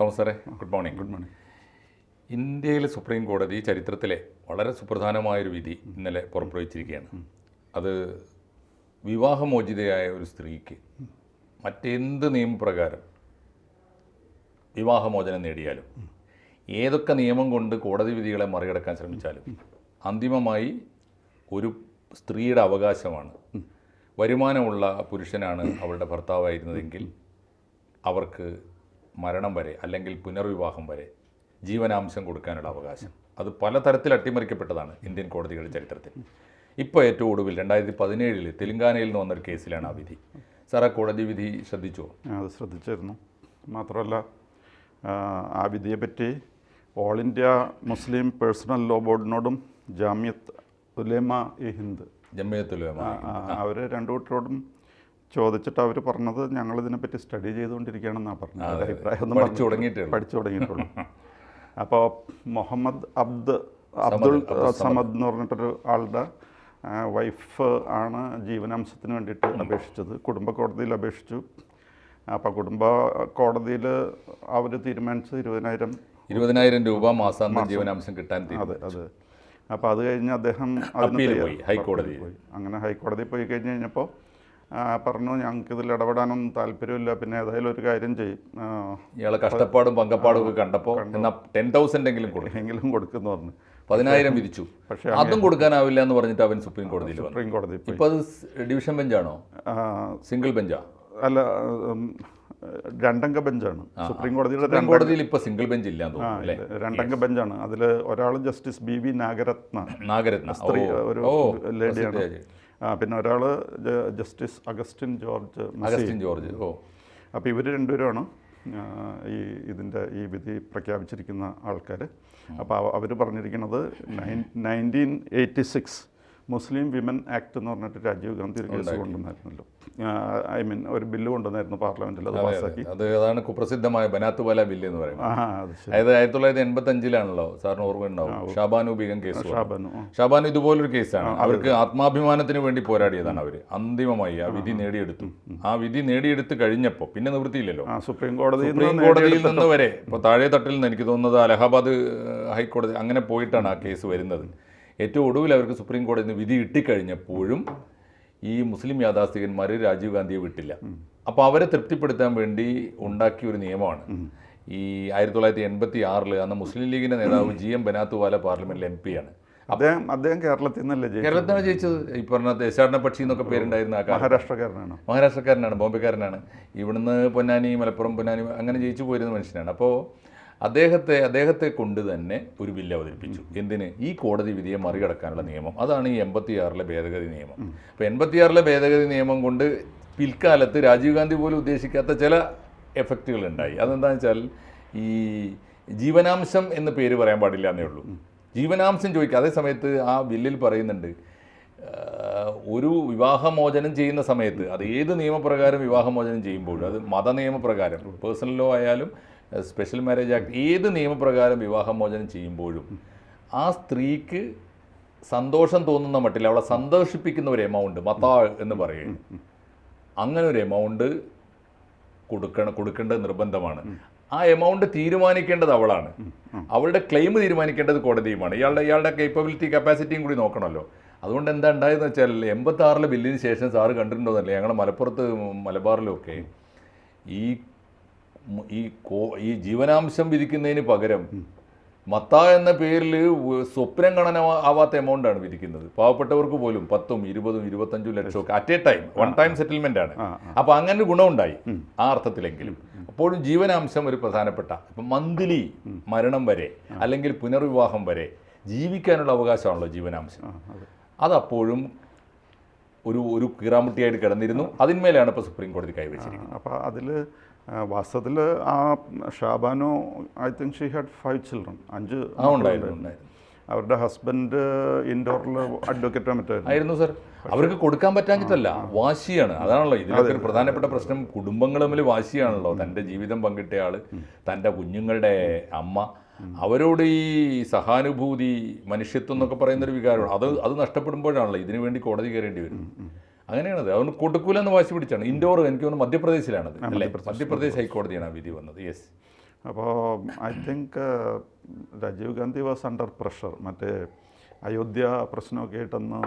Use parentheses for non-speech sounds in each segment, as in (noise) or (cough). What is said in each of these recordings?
Thomas സാറേ good morning. Good morning. ഇന്ത്യയിലെ supreme കോടതി ചരിത്രത്തിലെ വളരെ സുപ്രധാനമായൊരു വിധി ഇന്നലെ പുറപ്പെടുവിച്ചിരിക്കുകയാണ് അത് വിവാഹമോചിതയായ ഒരു സ്ത്രീക്ക് മറ്റെന്ത് നിയമപ്രകാരം വിവാഹമോചനം നേടിയാലും ഏതൊക്കെ നിയമം കൊണ്ട് കോടതി വിധികളെ മറികടക്കാൻ ശ്രമിച്ചാലും അന്തിമമായി ഒരു സ്ത്രീയുടെ അവകാശമാണ്. വരുമാനമുള്ള പുരുഷനാണ് അവളുടെ ഭർത്താവായിരുന്നതെങ്കിൽ അവർക്ക് മരണം വരെ അല്ലെങ്കിൽ പുനർവിവാഹം വരെ ജീവനാംശം കൊടുക്കാനുള്ള അവകാശം. അത് പലതരത്തിൽ അട്ടിമറിക്കപ്പെട്ടതാണ് ഇന്ത്യൻ കോടതികളുടെ ചരിത്രത്തിൽ. ഇപ്പോൾ ഏറ്റവും ഒടുവിൽ രണ്ടായിരത്തി പതിനേഴിൽ തെലങ്കാനയിൽ നിന്ന് വന്നൊരു കേസിലാണ് ആ വിധി. സാർ ആ കോടതി വിധി ശ്രദ്ധിച്ചോ? അത് ശ്രദ്ധിച്ചിരുന്നു മാത്രമല്ല ആ, വിധിയെ വിധിയെപ്പറ്റി all India Muslim personal law ബോർഡിനോടും Jamiat Ulema e Hind. Jamiat Ulama അവർ രണ്ടു കൂട്ടരോടും ചോദിച്ചിട്ട് അവർ പറഞ്ഞത് ഞങ്ങൾ ഇതിനെപ്പറ്റി സ്റ്റഡി ചെയ്തുകൊണ്ടിരിക്കുകയാണെന്നാണ് പറഞ്ഞത്. അവരുടെ അഭിപ്രായം ഒന്നും പഠിച്ചു തുടങ്ങിയിട്ടേ ഉള്ളൂ. പഠിച്ചു തുടങ്ങിയിട്ടുള്ളൂ. (laughs) അപ്പോൾ മുഹമ്മദ് അബ്ദ് അബ്ദുൾ സമദ്. എന്ന് പറഞ്ഞിട്ടൊരു ആളുടെ വൈഫ് ആണ് ജീവനാംശത്തിന് വേണ്ടിയിട്ട് അപേക്ഷിച്ചത്. കുടുംബ കോടതിയിൽ അപേക്ഷിച്ചു. അപ്പോൾ കുടുംബ കോടതിയിൽ അവർ തീരുമാനിച്ചത് ഇരുപതിനായിരം ഇരുപതിനായിരം രൂപ മാസം. ജീവനാംശം കിട്ടാൻ. അതെ അതെ. അപ്പോൾ അത് കഴിഞ്ഞ് അദ്ദേഹം അതിന് അപ്പീൽ പോയി, ഹൈക്കോടതി പോയി. അങ്ങനെ ഹൈക്കോടതി പോയി കഴിഞ്ഞ് കഴിഞ്ഞപ്പോൾ പറഞ്ഞു ഞങ്ങൾക്ക് ഇതിൽ ഇടപെടാനൊന്നും താല്പര്യമില്ല. പിന്നെ ഏതായാലും ഒരു കാര്യം ചെയ്യും. ഇയാളെ കഷ്ടപ്പാടും പങ്കപ്പാടും ഒക്കെ കണ്ടപ്പോൾ ടെൻ തൗസൻഡ് എങ്കിലും കൊടുക്കും. കൊടുക്കുന്നു പറഞ്ഞു. പതിനായിരം വിരിച്ചു. പക്ഷേ അതും കൊടുക്കാനാവില്ല എന്ന് പറഞ്ഞിട്ട് അവൻ സുപ്രീം കോടതിയിൽ സുപ്രീം കോടതി ഇപ്പോൾ ഇപ്പൊ അത് ഡിവിഷൻ ബെഞ്ചാണോ? സിംഗിൾ ബെഞ്ചാ? അല്ല രണ്ടംഗ ബെഞ്ചാണ്. സുപ്രീം കോടതിയുടെ കോടതിയിൽ ഇപ്പൊ സിംഗിൾ ബെഞ്ച് ഇല്ല രണ്ടംഗ ബെഞ്ചാണ്. അതിൽ ഒരാൾ justice B V Nagarathna. Nagarathna. സ്ത്രീ ഒരു ലേഡിയാണ്. ആ, പിന്നെ ഒരാൾ justice Augustine George Augustine George ഓ. അപ്പോൾ ഇവർ രണ്ടുപേരാണ് ഈ ഇതിന്റെ ഈ വിധി പ്രഖ്യാപിച്ചിരിക്കുന്ന ആൾക്കാർ അപ്പോൾ അവർ പറഞ്ഞിരിക്കുന്നത് nine nineteen eighty six Muslim women act എന്ന് പറഞ്ഞിട്ട് രാജീവ് ഗാന്ധി ഒരു കേസ് കൊണ്ടുവന്നായിരുന്നല്ലോ. ഐ മീൻ ഒരു ബില്ല് കൊണ്ടുവന്നായിരുന്നു പാർലമെന്റിൽ അത് പാസ്സാക്കി. അത് അതാണ് കുപ്രസിദ്ധമായ ബനാത്തുവാല ബില്ല് എന്ന് പറയുന്നത്. അതായത് ആയിരത്തി തൊള്ളായിരത്തി എൺപത്തി അഞ്ചിലാണല്ലോ സാറിന് ഓർമ്മ ഉണ്ടാവും. ഷാബാനു ബീഗം കേസ്. ഷാബാനു ഷാബാനു ഇതുപോലൊരു കേസാണ്. അവർക്ക് ആത്മാഭിമാനത്തിന് വേണ്ടി പോരാടിയതാണ് അവർ അന്തിമമായി ആ വിധി നേടിയെടുത്തു. ആ വിധി നേടിയെടുത്ത് കഴിഞ്ഞപ്പോൾ പിന്നെ നിവൃത്തിയില്ലല്ലോ. സുപ്രീം കോടതി സുപ്രീം കോടതിയിൽ നിന്ന് വരെ ഇപ്പോൾ താഴെ തട്ടിൽ നിന്ന് എനിക്ക് തോന്നുന്നത് അലഹാബാദ് ഹൈക്കോടതി അങ്ങനെ പോയിട്ടാണ് ആ കേസ് വരുന്നത്. ഏറ്റവും ഒടുവിൽ അവർക്ക് സുപ്രീം കോടതിയിൽ നിന്ന് വിധി കിട്ടിക്കഴിഞ്ഞപ്പോഴും ഈ മുസ്ലിം യാഥാസ്ഥികന്മാർ രാജീവ് ഗാന്ധിയെ വിട്ടില്ല. അപ്പോൾ അവരെ തൃപ്തിപ്പെടുത്താൻ വേണ്ടി ഉണ്ടാക്കിയ ഒരു നിയമമാണ്. ഈ ആയിരത്തി തൊള്ളായിരത്തി എൺപത്തി ആറിൽ അന്ന് മുസ്ലിം ലീഗിന്റെ നേതാവ് ജി എം ബനാത്തുവാല പാർലമെന്റിലെ എം പി ആണ്. അദ്ദേഹം അദ്ദേഹം കേരളത്തിൽ നിന്നല്ലേ ജയിച്ചത്? കേരളത്തിലാണ് ജയിച്ചത്. ഈ പറഞ്ഞ ദേശാടന പക്ഷി എന്നൊക്കെ പേരുണ്ടായിരുന്ന മഹാരാഷ്ട്രക്കാരനാണ്? മഹാരാഷ്ട്രക്കാരനാണ് ബോംബെക്കാരനാണ്. ഇവിടുന്ന് പൊന്നാനി മലപ്പുറം പൊന്നാനി അങ്ങനെ ജയിച്ചു പോയിരുന്ന മനുഷ്യനാണ്. അപ്പോൾ അദ്ദേഹത്തെ അദ്ദേഹത്തെ കൊണ്ട് തന്നെ ഒരു ബില്ല് അവതരിപ്പിച്ചു. എന്തിന്? ഈ കോടതി വിധിയെ മറികടക്കാനുള്ള നിയമം. അതാണ് ഈ എൺപത്തിയാറിലെ ഭേദഗതി നിയമം. അപ്പോൾ എൺപത്തിയാറിലെ ഭേദഗതി നിയമം കൊണ്ട് പിൽക്കാലത്ത് രാജീവ് ഗാന്ധി പോലും ഉദ്ദേശിക്കാത്ത ചില എഫക്റ്റുകൾ ഉണ്ടായി അതെന്താണെന്ന് വെച്ചാൽ ഈ ജീവനാംശം എന്ന് പേര് പറയാൻ പാടില്ല എന്നേ ഉള്ളൂ. ജീവനാംശം ചോദിക്കുക. അതേ സമയത്ത് ആ ബില്ലിൽ പറയുന്നുണ്ട് ഒരു വിവാഹമോചനം ചെയ്യുന്ന സമയത്ത് അത് ഏത് നിയമപ്രകാരം വിവാഹമോചനം ചെയ്യുമ്പോഴും അത് മത നിയമപ്രകാരം പേഴ്സണൽ ലോ ആയാലും സ്പെഷ്യൽ മാരേജ് ആക്ട് ഏത് നിയമപ്രകാരം വിവാഹമോചനം ചെയ്യുമ്പോഴും ആ സ്ത്രീക്ക് സന്തോഷം തോന്നുന്ന മട്ടിൽ അവളെ സന്തോഷിപ്പിക്കുന്ന ഒരു എമൗണ്ട് മത്താ എന്ന് പറയും. അങ്ങനെ ഒരു എമൗണ്ട് കൊടുക്കണം കൊടുക്കേണ്ടത് നിർബന്ധമാണ്. ആ എമൗണ്ട് തീരുമാനിക്കേണ്ടത് അവളാണ്. അവളുടെ ക്ലെയിം തീരുമാനിക്കേണ്ടത് കോടതിയുമാണ്. ഇയാളുടെ ഇയാളുടെ കേപ്പബിലിറ്റി കപ്പാസിറ്റിയും കൂടി നോക്കണമല്ലോ. അതുകൊണ്ട് എന്താ ഉണ്ടായതെന്ന് വെച്ചാൽ എൺപത്തി ആറിലെ ബില്ലിന് ശേഷം സാറ് കണ്ടിട്ടുണ്ടോന്നല്ലേ ഞങ്ങളുടെ മലപ്പുറത്ത് മലബാറിലും ഒക്കെ ഈ ഈ കോ ഈ ജീവനാംശം വിധിക്കുന്നതിന് പകരം മത്ത എന്ന പേരിൽ സ്വപ്നം കാണാൻ ആവാത്ത എമൗണ്ട് ആണ് വിധിക്കുന്നത്. പാവപ്പെട്ടവർക്ക് പോലും പത്തും ഇരുപതും ഇരുപത്തഞ്ചും ലക്ഷം ഒക്കെ at a time one time settlement ആണ്. അപ്പൊ അങ്ങനെ ഗുണമുണ്ടായി ആ അർത്ഥത്തിലെങ്കിലും. അപ്പോഴും ജീവനാംശം ഒരു പ്രധാനപ്പെട്ട ഇപ്പം മന്ത്ലി മരണം വരെ അല്ലെങ്കിൽ പുനർവിവാഹം വരെ ജീവിക്കാനുള്ള അവകാശമാണല്ലോ ജീവനാംശം. അതപ്പോഴും ഒരു ഒരു കീറാമുട്ടിയായിട്ട് കിടന്നിരുന്നു. അതിന്മേലാണ് ഇപ്പോൾ സുപ്രീം കോടതി കൈവച്ചിരിക്കുന്നത്. അപ്പോൾ അതിൽ വാസ്തവത്തിൽ ആ Shah Bano I think she had five children. അഞ്ച് അവരുടെ ഹസ്ബൻഡ് ഇൻഡോറിൽ അഡ്വക്കേറ്റോ മറ്റായിരുന്നു ആയിരുന്നു സർ. അവർക്ക് കൊടുക്കാൻ പറ്റാഞ്ഞിട്ടല്ല വാശിയാണ്. അതാണല്ലോ. ഇതിലൊക്കെ ഒരു പ്രധാനപ്പെട്ട പ്രശ്നം. കുടുംബങ്ങൾ തമ്മിൽ വാശിയാണല്ലോ. തന്റെ ജീവിതം പങ്കിട്ട ആൾ തന്റെ കുഞ്ഞുങ്ങളുടെ അമ്മ. അവരോട് ഈ സഹാനുഭൂതി മനുഷ്യത്വം എന്നൊക്കെ പറയുന്നൊരു വികാരമാണ്. അത് അത് നഷ്ടപ്പെടുമ്പോഴാണല്ലോ ഇതിനു വേണ്ടി കോടതി കയറേണ്ടി വരും. അങ്ങനെയാണത്. അതുകൊണ്ട് കൊടുക്കൂല എന്ന് വാശി പിടിച്ചാണ്. ഇൻഡോർ എനിക്ക് തോന്നുന്നു മധ്യപ്രദേശിലാണത് അല്ലേ? മധ്യപ്രദേശ്. ഹൈക്കോടതിയാണ് ആ വിധി വന്നത്. യെസ് അപ്പോൾ I think Rajiv Gandhi was under pressure മറ്റേ അയോധ്യ പ്രശ്നമൊക്കെ ആയിട്ടന്ന്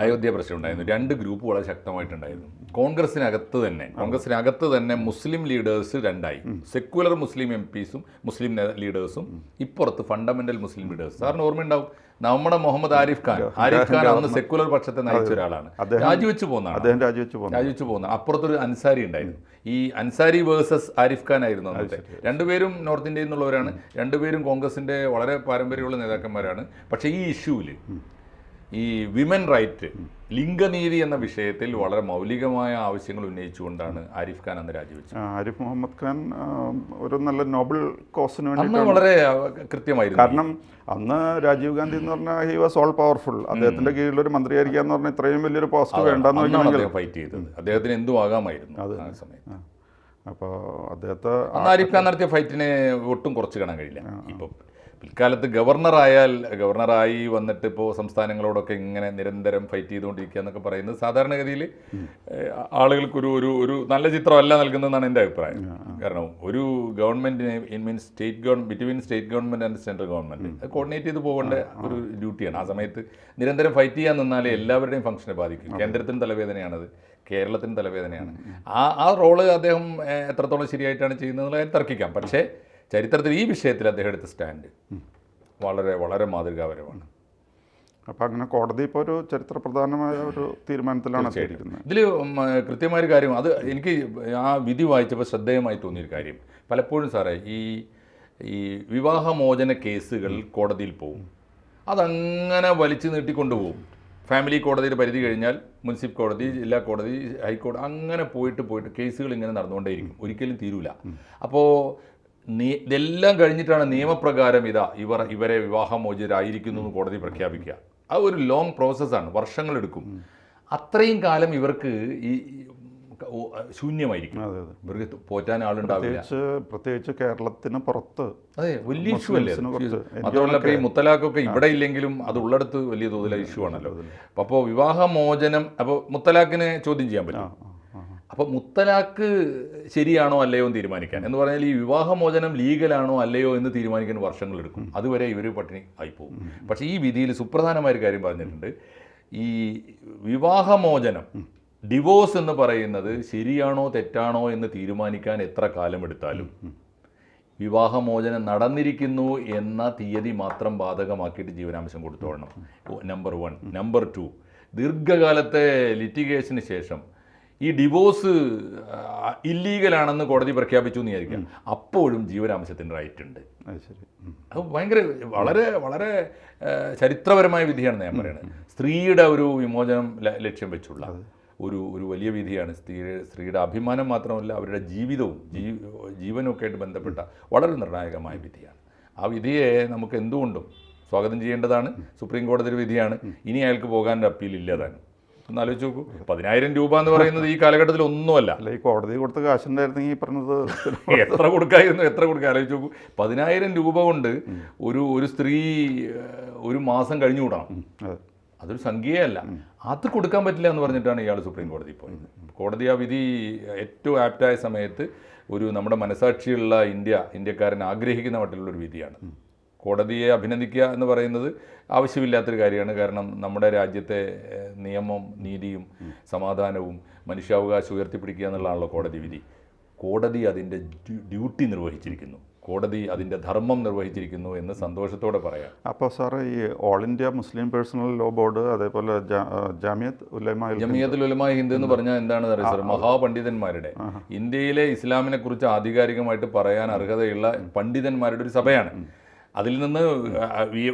അയോധ്യ പ്രശ്നം ഉണ്ടായിരുന്നു. രണ്ട് ഗ്രൂപ്പ് വളരെ ശക്തമായിട്ടുണ്ടായിരുന്നു. കോൺഗ്രസിനകത്ത് തന്നെ കോൺഗ്രസിനകത്ത് തന്നെ മുസ്ലിം ലീഡേഴ്സ് രണ്ടായി. സെക്യുലർ മുസ്ലിം എം പീസും മുസ്ലിം ലീഡേഴ്സും ഇപ്പുറത്ത് ഫണ്ടമെന്റൽ മുസ്ലിം ലീഡേഴ്സ്. സാറിന് ഓർമ്മയുണ്ടാവും? നമ്മുടെ മുഹമ്മദ് ആരിഫ് ഖാൻ. ആരിഫ് ഖാൻ അന്ന് സെക്യുലർ പക്ഷത്തെ നയിച്ച ഒരാളാണ്. രാജിവെച്ച് പോകുന്ന അദ്ദേഹം രാജിവെച്ച് പോന്നു രാജിവെച്ച് പോകുന്ന അപ്പുറത്തൊരു അൻസാരി ഉണ്ടായിരുന്നു. ഈ അൻസാരി വേഴ്സസ് ആരിഫ് ഖാൻ ആയിരുന്നു അന്നത്തെ. രണ്ടുപേരും നോർത്ത് ഇന്ത്യയിൽ നിന്നുള്ളവരാണ്. രണ്ടുപേരും കോൺഗ്രസിന്റെ വളരെ പാരമ്പര്യമുള്ള നേതാക്കന്മാരാണ്. പക്ഷേ ഈ ഇഷ്യൂവിൽ ഈ വിമൻ റൈറ്റ് ലിംഗനീതി എന്ന വിഷയത്തിൽ വളരെ മൗലികമായ ആവശ്യങ്ങൾ ഉന്നയിച്ചുകൊണ്ടാണ് ആരിഫ് ഖാൻ അന്ന് രാജിവെച്ചത്. ആരിഫ് മുഹമ്മദ് ഖാൻ ഒരു നല്ല നോബൽ കോസിന് വേണ്ടി വളരെ കൃത്യമായിരുന്നു. കാരണം അന്ന് രാജീവ് ഗാന്ധി എന്ന് പറഞ്ഞാൽ ഹി വാസ് ഓൾ പവർഫുൾ അദ്ദേഹത്തിന്റെ കീഴിൽ ഒരു മന്ത്രിയായിരിക്കുക എന്ന് പറഞ്ഞാൽ ഇത്രയും വലിയൊരു പോസ്റ്റ് വേണ്ടെന്ന് ഫൈറ്റ് ചെയ്തത്. അദ്ദേഹത്തിന് എന്തും ആകാമായിരുന്നു ആ സമയത്ത്. അപ്പോൾ അദ്ദേഹത്തെ ആരിഫ് ഖാൻ നടത്തിയ ഫൈറ്റിന് ഒട്ടും കുറച്ച് കാണാൻ കഴിയില്ല. ഇപ്പം പിൽക്കാലത്ത് ഗവർണറായാൽ ഗവർണറായി വന്നിട്ട് ഇപ്പോൾ സംസ്ഥാനങ്ങളോടൊക്കെ ഇങ്ങനെ നിരന്തരം ഫൈറ്റ് ചെയ്തുകൊണ്ടിരിക്കുക എന്നൊക്കെ പറയുന്നത് സാധാരണഗതിയിൽ ആളുകൾക്കൊരു ഒരു ഒരു നല്ല ചിത്രമല്ല നൽകുന്നതെന്നാണ് എന്റെ അഭിപ്രായം. കാരണം ഒരു ഗവൺമെന്റിന് in means state govern between state government and central government അത് കോർഡിനേറ്റ് ചെയ്ത് പോകേണ്ട ഒരു ഡ്യൂട്ടിയാണ്. ആ സമയത്ത് നിരന്തരം ഫൈറ്റ് ചെയ്യാൻ നിന്നാലേ എല്ലാവരുടെയും ഫംഗ്ഷനെ ബാധിക്കും. കേന്ദ്രത്തിന് തലവേദനയാണത്. കേരളത്തിന് തലവേദനയാണ്. ആ ആ റോൾ അദ്ദേഹം എത്രത്തോളം ശരിയായിട്ടാണ് ചെയ്യുന്നത് തർക്കിക്കാം. പക്ഷേ ചരിത്രത്തിൽ ഈ വിഷയത്തിൽ അദ്ദേഹം എടുത്ത സ്റ്റാൻഡ് വളരെ വളരെ മാതൃകാപരമാണ്. അപ്പോൾ അങ്ങനെ കോടതി ഇപ്പോൾ ഒരു ചരിത്ര പ്രധാനമായ ഒരു തീരുമാനത്തിലാണ് എത്തിയിരിക്കുന്നത് ഇതിൽ കൃത്യമായൊരു കാര്യം അത് എനിക്ക് ആ വിധി വായിച്ചപ്പോൾ ശ്രദ്ധേയമായി തോന്നിയൊരു കാര്യം. പലപ്പോഴും സാറേ ഈ ഈ വിവാഹമോചന കേസുകൾ കോടതിയിൽ പോവും. അതങ്ങനെ വലിച്ചു നീട്ടിക്കൊണ്ടുപോകും ഫാമിലി കോടതിയുടെ പരിധി കഴിഞ്ഞാൽ മുനിസിപ്പൽ കോടതി ജില്ലാ കോടതി ഹൈക്കോടതി അങ്ങനെ പോയിട്ട് പോയിട്ട് കേസുകൾ ഇങ്ങനെ നടന്നുകൊണ്ടേയിരിക്കും. ഒരിക്കലും തീരൂല. അപ്പോൾ ഇതെല്ലാം കഴിഞ്ഞിട്ടാണ് നിയമപ്രകാരം ഇതാ ഇവർ ഇവരെ വിവാഹമോചിതരായിരിക്കുന്നു എന്ന് കോടതി പ്രഖ്യാപിക്കുക. അത് ഒരു ലോങ് പ്രോസസ്സാണ് വർഷങ്ങളെടുക്കും അത്രയും കാലം ഇവർക്ക് ഈ ശൂന്യമായിരിക്കും. ഇവർക്ക് പോറ്റാൻ ആളുണ്ടാവില്ല. പ്രത്യേകിച്ച് കേരളത്തിന് പുറത്ത്. അതെ വലിയ ഇഷ്യൂ അല്ലേ? മാത്രമല്ല ഈ മുത്തലാഖൊക്കെ ഇവിടെ ഇല്ലെങ്കിലും അത് ഉള്ളിടത്ത് വലിയ തോതിൽ ഇഷ്യൂ ആണല്ലോ. അപ്പോൾ വിവാഹമോചനം അപ്പോൾ മുത്തലാഖിനെ ചോദ്യം ചെയ്യാൻ പറ്റും. അപ്പോൾ മുത്തലാഖ് ശരിയാണോ അല്ലയോ എന്ന് തീരുമാനിക്കാൻ? എന്ന് പറഞ്ഞാൽ ഈ വിവാഹമോചനം ലീഗലാണോ അല്ലയോ എന്ന് തീരുമാനിക്കാൻ വർഷങ്ങളെടുക്കും അതുവരെ ഇവർ പട്ടിണി ആയിപ്പോകും പക്ഷേ ഈ വിധിയിൽ സുപ്രധാനമായ ഒരു കാര്യം പറഞ്ഞിട്ടുണ്ട്. ഈ വിവാഹമോചനം ഡിവോഴ്സ് എന്ന് പറയുന്നത് ശരിയാണോ തെറ്റാണോ എന്ന് തീരുമാനിക്കാൻ എത്ര കാലമെടുത്താലും. വിവാഹമോചനം നടന്നിരിക്കുന്നു എന്ന തീയതി മാത്രം ബാധകമാക്കിയിട്ട് ജീവനാംശം കൊടുത്തോളണം നമ്പർ വൺ നമ്പർ ടു ദീർഘകാലത്തെ ലിറ്റിഗേഷന് ശേഷം ഈ ഡിവോഴ്സ് ഇല്ലീഗലാണെന്ന് കോടതി പ്രഖ്യാപിച്ചു എന്ന് വിചാരിക്കാം അപ്പോഴും ജീവനാംശത്തിന് റൈറ്റ് ഉണ്ട്. അത് ഭയങ്കര വളരെ വളരെ ചരിത്രപരമായ വിധിയാണെന്ന് ഞാൻ പറയുന്നത് സ്ത്രീയുടെ ഒരു വിമോചനം ലക്ഷ്യം വെച്ചുള്ള. ഒരു ഒരു വലിയ വിധിയാണ്. സ്ത്രീ സ്ത്രീയുടെ അഭിമാനം മാത്രമല്ല അവരുടെ ജീവിതവും ജീ ജീവനൊക്കെ ആയിട്ട് ബന്ധപ്പെട്ട വളരെ നിർണായകമായ വിധിയാണ്. ആ വിധിയെ നമുക്ക് എന്തുകൊണ്ടും സ്വാഗതം ചെയ്യേണ്ടതാണ്. സുപ്രീം കോടതി വിധിയാണ്. ഇനി അയാൾക്ക് പോകാൻ അപ്പീൽ ഇല്ലതാണ് ഒന്ന് ആലോചിച്ച് നോക്കൂ. പതിനായിരം രൂപ എന്ന് പറയുന്നത് ഈ കാലഘട്ടത്തിൽ ഒന്നുമല്ല. അല്ല ഈ കോടതി കൊടുത്ത കാശുണ്ടായിരുന്നെങ്കിൽ ഈ പറഞ്ഞത് (laughs) എത്ര കൊടുക്കായിരുന്നു എത്ര കൊടുക്കുക ആലോചിച്ച് നോക്കൂ. പതിനായിരം രൂപ കൊണ്ട് ഒരു ഒരു സ്ത്രീ ഒരു മാസം കഴിഞ്ഞു കൂടണം അതൊരു സംഖ്യയല്ല. അത് കൊടുക്കാൻ പറ്റില്ല എന്ന് പറഞ്ഞിട്ടാണ് ഇയാൾ സുപ്രീം കോടതി പോയത്. കോടതി ആ വിധി ഏറ്റവും ആപ്റ്റായ സമയത്ത് ഒരു നമ്മുടെ മനസാക്ഷിയുള്ള ഇന്ത്യ ഇന്ത്യക്കാരൻ ആഗ്രഹിക്കുന്ന മട്ടിലുള്ള ഒരു വിധിയാണ്. കോടതിയെ അഭിനന്ദിക്കുക എന്ന് പറയുന്നത് ആവശ്യമില്ലാത്തൊരു കാര്യമാണ്. കാരണം നമ്മുടെ രാജ്യത്തെ നിയമം നീതിയും സമാധാനവും മനുഷ്യാവകാശം ഉയർത്തിപ്പിടിക്കുക എന്നുള്ളതാണല്ലോ കോടതി വിധി. കോടതി അതിന്റെ ഡ്യൂട്ടി നിർവഹിച്ചിരിക്കുന്നു. കോടതി അതിന്റെ ധർമ്മം നിർവഹിച്ചിരിക്കുന്നു എന്ന് സന്തോഷത്തോടെ പറയാം. അപ്പോൾ സാറ് ഈ all India Muslim personal law board അതേപോലെ ഉലമായി ജാമിയത്ത് ഉലമ ജമിയത്തുൽ ഉലമ ഹിന്ദ് എന്ന് പറഞ്ഞാൽ എന്താണെന്ന് അറിയാം സാർ മഹാപണ്ഡിതന്മാരുടെ. ഇന്ത്യയിലെ ഇസ്ലാമിനെ കുറിച്ച് ആധികാരികമായിട്ട് പറയാൻ അർഹതയുള്ള പണ്ഡിതന്മാരുടെ ഒരു സഭയാണ്. അതിൽ നിന്ന്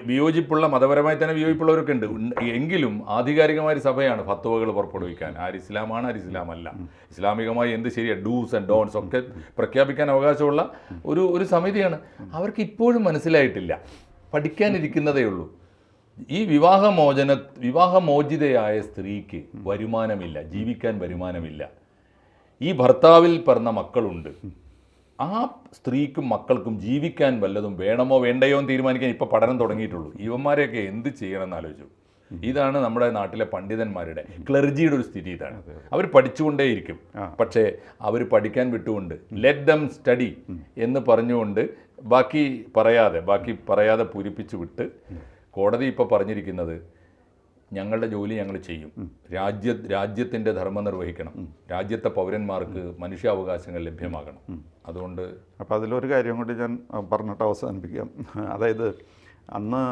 വിയോജിപ്പുള്ള മതപരമായി തന്നെ വിയോജിപ്പുള്ളവരൊക്കെ ഉണ്ട്. എങ്കിലും ആധികാരികമായ സഭയാണ് ഫത്വകൾ പുറപ്പെടുവിക്കാൻ. ആര് ഇസ്ലാമാണ് ആര് ഇസ്ലാം അല്ല ഇസ്ലാമികമായി എന്ത് ശരിയാണ് ഡൂസ് ആൻഡ് ഡോൺസ് ഒക്കെ പ്രഖ്യാപിക്കാൻ അവകാശമുള്ള ഒരു ഒരു സമിതിയാണ്. അവർക്ക് ഇപ്പോഴും മനസ്സിലായിട്ടില്ല. പഠിക്കാനിരിക്കുന്നതേ ഉള്ളൂ. ഈ വിവാഹമോചന വിവാഹമോചിതയായ സ്ത്രീക്ക് വരുമാനമില്ല. ജീവിക്കാൻ വരുമാനമില്ല. ഈ ഭർത്താവിൽ പിറന്ന മക്കളുണ്ട്. ആ സ്ത്രീക്കും മക്കൾക്കും ജീവിക്കാൻ വല്ലതും വേണമോ വേണ്ടയോ എന്ന് തീരുമാനിക്കാൻ ഇപ്പോൾ പഠനം തുടങ്ങിയിട്ടുള്ളൂ. ഇവന്മാരെയൊക്കെ എന്ത് ചെയ്യണമെന്ന് ആലോചിച്ചു. ഇതാണ് നമ്മുടെ നാട്ടിലെ പണ്ഡിതന്മാരുടെ ക്ലർജിയുടെ ഒരു സ്ഥിതി ഇതാണ്. അവർ പഠിച്ചുകൊണ്ടേയിരിക്കും. പക്ഷേ അവർ പഠിക്കാൻ വിട്ടുകൊണ്ട് ലെറ്റ് ദം സ്റ്റഡി എന്ന് പറഞ്ഞുകൊണ്ട് ബാക്കി പറയാതെ ബാക്കി പറയാതെ പൂരിപ്പിച്ചു വിട്ട് കോടതി ഇപ്പോൾ പറഞ്ഞിരിക്കുന്നത് ഞങ്ങളുടെ ജോലി ഞങ്ങൾ ചെയ്യും. രാജ്യ രാജ്യത്തിന്റെ ധർമ്മം നിർവഹിക്കണം. രാജ്യത്തെ പൗരന്മാർക്ക് മനുഷ്യാവകാശങ്ങൾ ലഭ്യമാകണം. അതുകൊണ്ട് അപ്പോൾ അതിലൊരു കാര്യം കൂടി ഞാൻ പറഞ്ഞിട്ട് അവസാനിപ്പിക്കാം. അതായത് അന്ന്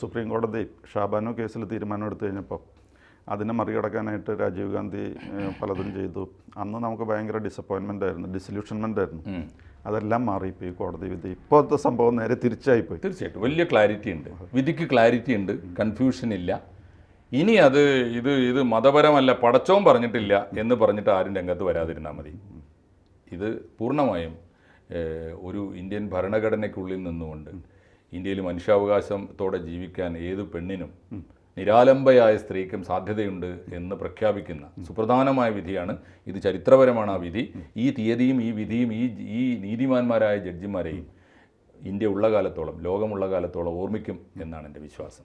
സുപ്രീം കോടതി ഷാബാനോ കേസിൽ തീരുമാനം എടുത്തു കഴിഞ്ഞപ്പോൾ അതിനെ മറികടക്കാനായിട്ട് രാജീവ് ഗാന്ധി പലതും ചെയ്തു. അന്ന് നമുക്ക് ഭയങ്കര ഡിസപ്പോയിൻമെന്റ് ആയിരുന്നു ഡിസല്യൂഷൻമെന്റ് ആയിരുന്നു. അതെല്ലാം മാറിപ്പോയി കോടതി വിധി. ഇപ്പോഴത്തെ സംഭവം നേരെ തിരിച്ചായിപ്പോയി. തീർച്ചയായിട്ടും. വലിയ ക്ലാരിറ്റി ഉണ്ട്. വിധിക്ക് ക്ലാരിറ്റി ഉണ്ട്. കൺഫ്യൂഷൻ ഇല്ല. ഇനി അത് ഇത് ഇത് മതപരമല്ല പടച്ചവും പറഞ്ഞിട്ടില്ല എന്ന് പറഞ്ഞിട്ട് ആരും രംഗത്ത് വരാതിരുന്നാൽ മതി. ഇത് പൂർണമായും ഒരു ഇന്ത്യൻ ഭരണഘടനയ്ക്കുള്ളിൽ നിന്നുകൊണ്ട് ഇന്ത്യയിൽ മനുഷ്യാവകാശത്തോടെ ജീവിക്കാൻ ഏത് പെണ്ണിനും നിരാലംബയായ സ്ത്രീക്കും സാധ്യതയുണ്ട് എന്ന് പ്രഖ്യാപിക്കുന്ന സുപ്രധാനമായ വിധിയാണ്. ഇത് ചരിത്രപരമാണ് ആ വിധി. ഈ തീയതിയും ഈ വിധിയും ഈ ഈ നീതിമാന്മാരായ ജഡ്ജിമാരെയും ഇന്ത്യ ഉള്ള കാലത്തോളം ലോകമുള്ള കാലത്തോളം ഓർമ്മിക്കും എന്നാണ് എന്റെ വിശ്വാസം.